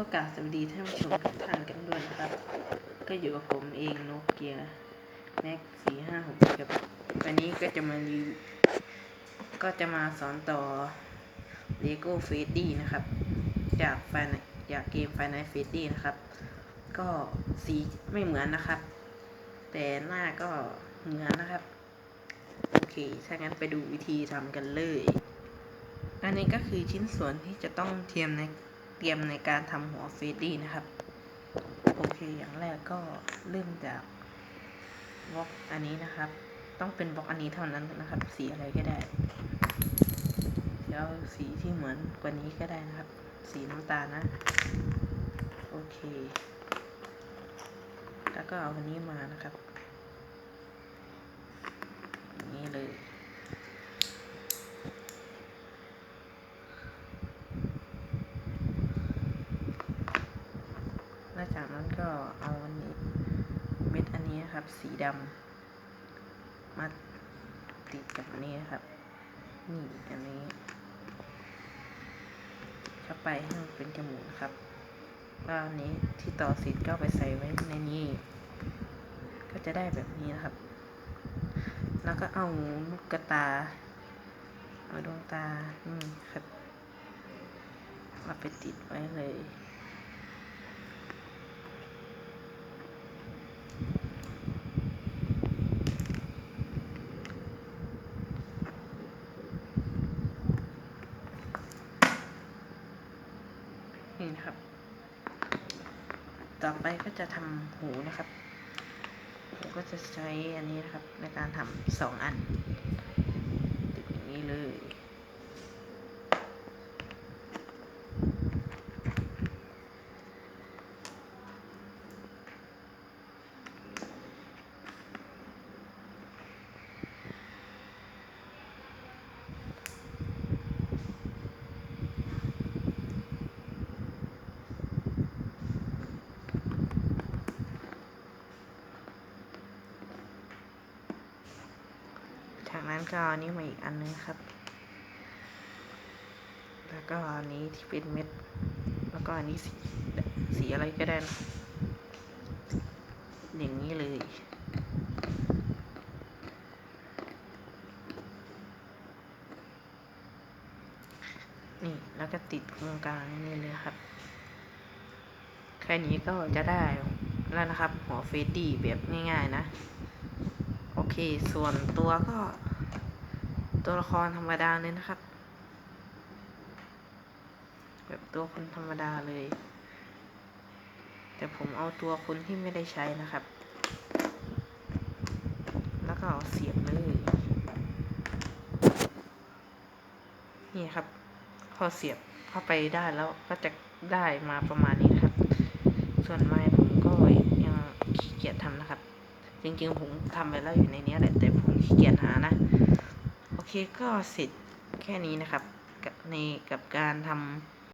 ก็กาบสวัสดีท่านผู้ชมทุกท่านกันด้วยนะครับ ก็อยู่กับผมเองโนเกียแม็กสี่ห้าหกครับวันนี้ก็จะมารีก็จะมาสอนต่อ Lego f a d y นะครับ จากไฟนจากเกม Final f a d y นะครับ ก็สีไม่เหมือนนะครับ แต่หน้าก็เหมือนนะครับ โอเค ถ้างั้นไปดูวิธีทำกันเลย อันนี้ก็คือชิ้นส่วนที่จะต้องเทียมใน เตรียมในการทำหัวเฟดดี้นะครับ โอเคอย่างแรกก็เริ่มจากบล็อกอันนี้นะครับ ต้องเป็นบล็อกอันนี้เท่านั้นนะครับ สีอะไรก็ได้ แล้วสีที่เหมือนกว่านี้ก็ได้นะครับ สีน้ำตาลนะ โอเค แล้วก็เอาอันนี้มานะครับ อย่างนี้เลย แล้วจากนั้นก็เอาอันนี้เม็ดอันนี้ครับ สีดำมาติดกับนี้ครับ นี่อันนี้เข้าไปให้มันเป็นจมูกครับแล้วอันนี้ที่ต่อสีก็ไปใส่ไว้ในนี้ ก็จะได้แบบนี้นะครับ แล้วก็เอาลูกกระตาเอาดวงตา นี่ครับมาไปติดไว้เลย นี่นะครับ ต่อไปก็จะทำหูนะครับผมก็จะใช้อันนี้นะครับในการทำสองอันติดอย่างนี้เลย จากนั้นก็อันนี้มาอีกอันนึงครับ แล้วก็อันนี้ที่เป็นเม็ด แล้วก็อันนี้สีสีอะไรก็ได้นะอย่างนี้เลย นี่แล้วก็ติดตรงกลางนี่เลยครับ แค่นี้ก็จะได้แล้วนะครับ หัวเฟดดี้แบบง่ายๆนะ โอเค ส่วนตัวก็ ตัวละครธรรมดาเลยนะครับ แบบตัวคนธรรมดาเลย แต่ผมเอาตัวคนที่ไม่ได้ใช้นะครับ แล้วก็เอาเสียบเลย นี่ครับ พอเสียบเข้าไปได้แล้วก็จะได้มาประมาณนี้นะครับ ส่วนไม้ผมก็ยังขี้เกียจทำนะครับ จริงๆ ผมทำไปแล้วอยู่ในนี้แหละ แต่ผมขี้เกียจหานะ โอเคก็เสร็จแค่นี้นะครับ ในกับการทำ